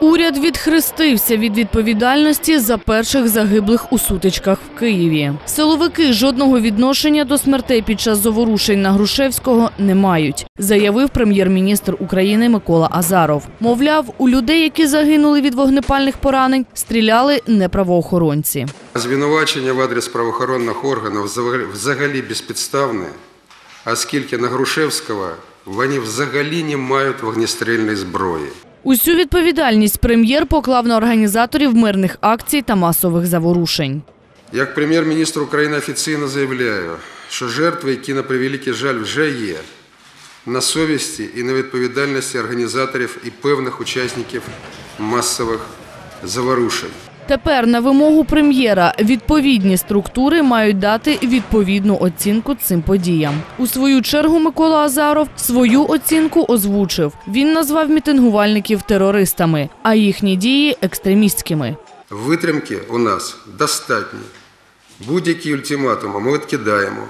Уряд відхрестився від відповідальності за перших загиблих у сутичках в Києві. Силовики жодного відношення до смертей під час заворушень на Грушевського не мають, заявив прем'єр-міністр України Микола Азаров. Мовляв, у людей, які загинули від вогнепальних поранень, стріляли не правоохоронці. Звинувачення в адрес правоохоронних органів взагалі- безпідставне, оскільки на Грушевського вони взагалі не мають вогнестрільної зброї. Усю відповідальність прем'єр поклав на організаторів мирних акцій та масових заворушень. Як прем'єр-міністр України офіційно заявляю, що жертви, які на превеликий жаль вже є, на совісті і на відповідальності організаторів і певних учасників масових заворушень. Тепер на вимогу прем'єра відповідні структури мають дати відповідну оцінку цим подіям. У свою чергу Микола Азаров свою оцінку озвучив. Він назвав мітингувальників терористами, а їхні дії екстремістськими. Витримки у нас достатньо. Будь-які ультиматуми ми відкидаємо.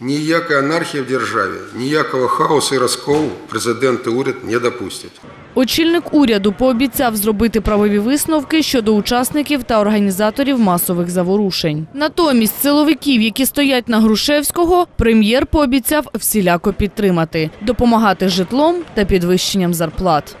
Ніяка анархія в державі, ніякого хаосу і розколу президент і уряд не допустять. Очільник уряду пообіцяв зробити правові висновки щодо учасників та організаторів масових заворушень. Натомість силовиків, які стоять на Грушевського, прем'єр пообіцяв всіляко підтримати, допомагати житлом та підвищенням зарплат.